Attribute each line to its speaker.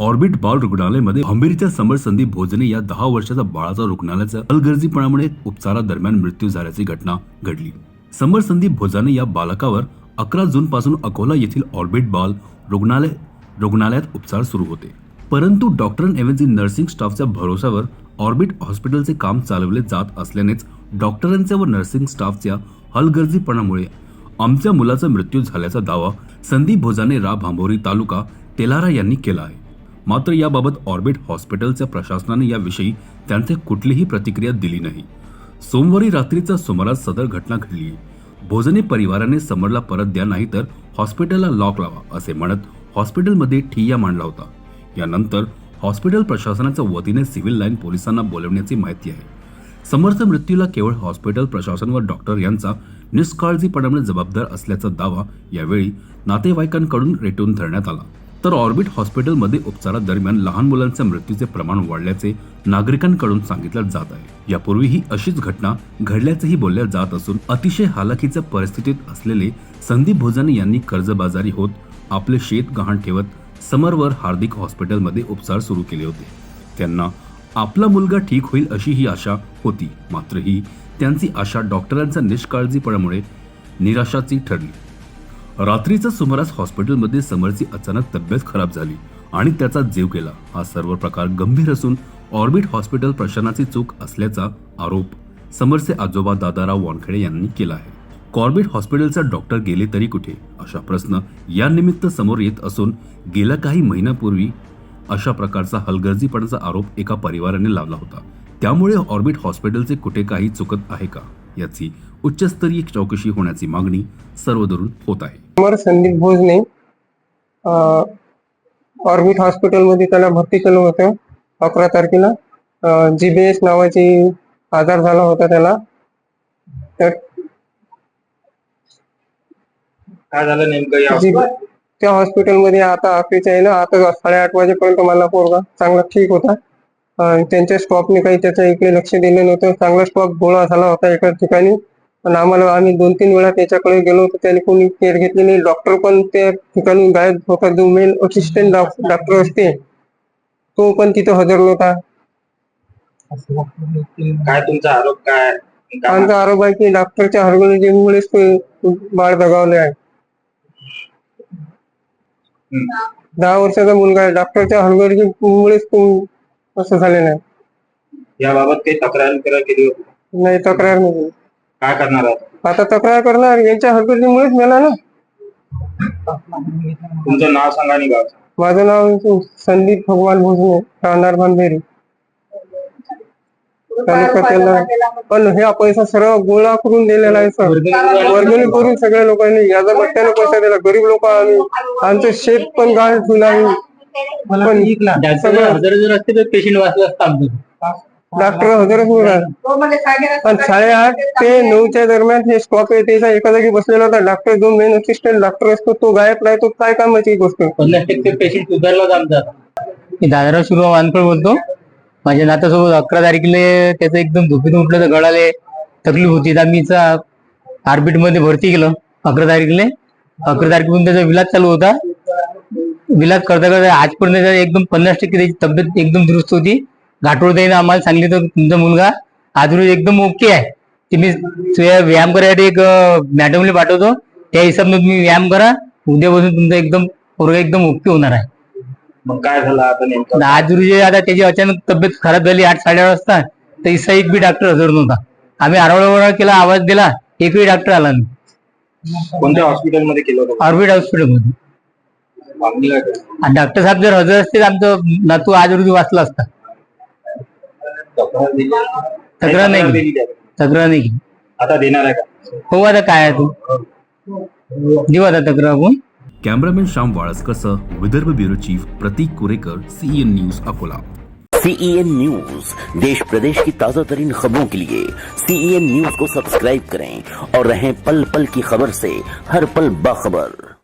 Speaker 1: Orbit बाल रुग्णालयामध्ये अंबेरीच्या समर संदीप भोजने या दहा वर्षाच्या बाळाचा रुग्णालयाचा अलगर्जीपणामुळे उपचारादरम्यान मृत्यू झाल्याची घटना घडली. समर संदीप भोजाने या बालकावर अकरा जून पासून अकोला येथील ऑर्बिट बाल रुग्णालय रुग्णालयात उपचार सुरू होते. परंतु डॉक्टरांऐवजी नर्सिंग स्टाफच्या भरोशावर ऑर्बिट हॉस्पिटलचे काम चालवले जात असल्यानेच डॉक्टरांच्या व नर्सिंग स्टाफच्या हलगर्जीपणामुळे आमच्या मुलाचा मृत्यू झाल्याचा दावा संदीप भोजाने रा भांबोरी तालुका तेलारा यांनी केला आहे. मात्र याबाबत ऑर्बिट हॉस्पिटलच्या प्रशासनाने याविषयी त्यांचे कुठलीही प्रतिक्रिया दिली नाही. सोमवारी रात्रीच्या सुमारास सदर घटना घडली. भोजने परिवाराने समरला परत द्या नाही तर हॉस्पिटलला लॉक लावा असे म्हणत हॉस्पिटलमध्ये ठिय्या मांडला होता. यानंतर हॉस्पिटल प्रशासनाच्या वतीने सिव्हिल लाईन पोलिसांना बोलवण्याची माहिती आहे. समर्थ मृत्यूला केवळ हॉस्पिटल प्रशासन व डॉक्टर यांचा निष्काळजीपणामुळे जबाबदार असल्याचा दावा यावेळी नातेवाईकांकडून रेटून धरण्यात आला. तर ऑर्बिट हॉस्पिटलमध्ये उपचारादरम्यान लहान मुलांच्या मृत्यूचे प्रमाण वाढल्याचे नागरिकांकडून सांगितलं जात आहे. यापूर्वीही अशीच घटना घडल्याचेही बोलल्या जात असून अतिशय हालाकीच्या परिस्थितीत असलेले संदीप भोजाने यांनी कर्जबाजारी होत आपले शेत गहाण ठेवत समरवर हार्दिक हॉस्पिटलमध्ये उपचार सुरू केले होते. त्यांना आपला मुलगा ठीक होईल अशी ही आशा होती मात्र ही त्यांची आशा डॉक्टरांच्या निष्काळजीपणामुळे निराशाची ठरली. रात्रीच्या सुमारास हॉस्पिटलमध्ये समरची अचानक तब्येत खराब झाली आणि त्याचा जीव गेला. हा सर्व प्रकार गंभीर असून ऑर्बिट हॉस्पिटल प्रशासनाची चूक असल्याचा आरोप समरचे आजोबा दादाराव वानखेडे यांनी केला आहे. कॉर्बिट हॉस्पिटलचा डॉक्टर गेले तरी कुठे? अशा प्रश्न या निमित्त समोर येत असून गेल्या काही महिन्यापूर्वी अशा प्रकारचा हलगर्जीपणाचा आरोप एका परिवाराने लावला होता. त्यामुळे ऑर्बिट हॉस्पिटलचे कुठे काही चुकत आहे का? याची उच्चस्तरीय चौकशी होण्याची मागणी सर्वदरून होत आहे.
Speaker 2: अमर संदीप भोजने अं, ऑर्बिट हॉस्पिटलमध्ये त्याला भरती केलं होतं अकरा तारखेला. जी बी एस नावाची आजार झाला होता त्याला. तर
Speaker 3: काय झालं नेमकं या
Speaker 2: जी त्या हॉस्पिटलमध्ये आता अखेरच्या आहे ना आता साडेआठ वाजेपर्यंत मला पोरगा चांगला ठीक होता. त्यांच्या स्टॉपने काही त्याच्या इकडे लक्ष दिलं नव्हतं. चांगला स्टॉप गोळा झाला होता एका ठिकाणी. पण आम्हाला आम्ही दोन तीन वेळा त्याच्याकडे गेलो होतो. त्याने कोणी केअर घेतली नाही. डॉक्टर पण त्या ठिकाणी गायब होता जो मेन असिस्टंट डॉक्टर असते. तो पण तिथे हजर नव्हता.
Speaker 3: काय तुमचा आरोप काय?
Speaker 2: आमचा आरोप आहे की डॉक्टरच्या हरगुजीमुळेच ते बाळ दगावले आहे. दहा वर्षाचा मुलगा आहे. डॉक्टरच्या हलगर्जीमुळेच तो असं झालेलं आहे.
Speaker 3: याबाबत काही तक्रार बिक्रार केली होती
Speaker 2: नाही तक्रार नाही
Speaker 3: काय करणार आहात?
Speaker 2: आता तक्रार करणार यांच्या हलगर्जीमुळेच मेला ना.
Speaker 3: तुमचं नाव सांगा आणि गाव सांगा.
Speaker 2: माझं नाव संदीप भगवान भोजने राहणार तालुका पण हे पैसा सर्व गोळा करून दिलेला आहे सर. वर्गणी करून सगळ्या लोकांनी याचा बट्ट्याने पैसा दिला. गरीब लोक आम्ही आमचं शेत पण गाळ ठेवलं आम्ही पण सगळं
Speaker 4: हजर जर असते तर पेशंट वाचला असता आमचं.
Speaker 2: डॉक्टर हजरच होणार. पण साडेआठ ते नऊच्या दरम्यान हे स्टॉप आहे. त्याचा एका जागी बसलेला होता. डॉक्टर जो मेन असिस्टंट डॉक्टर असतो तो गायब नाही तो काय कामाची गोष्ट?
Speaker 4: पन्नास टक्के पेशंट सुधारलाच आमचा. मी दादराव शिरो वानफळ बोलतो. माझ्या नात्यासोबत अकरा तारखेला त्याचं एकदम झोपेतून उठलं तर गळाले. तकलीफ होती. तर आम्ही ऑर्बिटमध्ये भरती केलं अकरा तारखेला. अकरा तारखेपासून त्याचा विलाज चालू होता. विलाज करता करता आजपर्यंत एकदम पन्नास टक्के त्याची तब्येत एकदम दुरुस्त होती. घाटोळताईने आम्हाला सांगले तर तुमचा मुलगा आज रोज एकदम ओके आहे. ते मी व्यायाम करायसाठी एक मॅडमला पाठवतो. त्या हिशोबाने तुम्ही व्यायाम करा. उद्यापासून तुमचा एकदम पोरगा एकदम ओके होणार आहे.
Speaker 3: मग काय झालं आता नेमकं?
Speaker 4: आणि आज रोजी आता त्याची अचानक तब्येत खराब झाली. आठ साडेआठ वाजता तर इसा एक बी डॉक्टर हजर नव्हता. आम्ही आरवळा केला आवाज दिला एकही डॉक्टर आला नाही.
Speaker 3: कोणत्या हॉस्पिटलमध्ये केलं
Speaker 4: ऑर्बिट हॉस्पिटलमध्ये डॉक्टर साहेब जर हजर असते तर आमचं नातू आज रोजी वाचला असता.
Speaker 3: तक्रार
Speaker 4: नाही केली. तक्रार नाही केली.
Speaker 3: आता देणार आहे का?
Speaker 4: हो आता काय आहे तू? देऊ आता तक्रार आपण
Speaker 1: cameraman Shyam वाळसकरसह Vidarbha bureau chief Pratik Kurekar CN news Akola.
Speaker 5: CEN news देश प्रदेश की ताज़ा तरीन खबरों के लिए सीईएन न्यूज़ को सब्सक्राइब करें और रहें पल पल की खबर से हर पल बाखबर।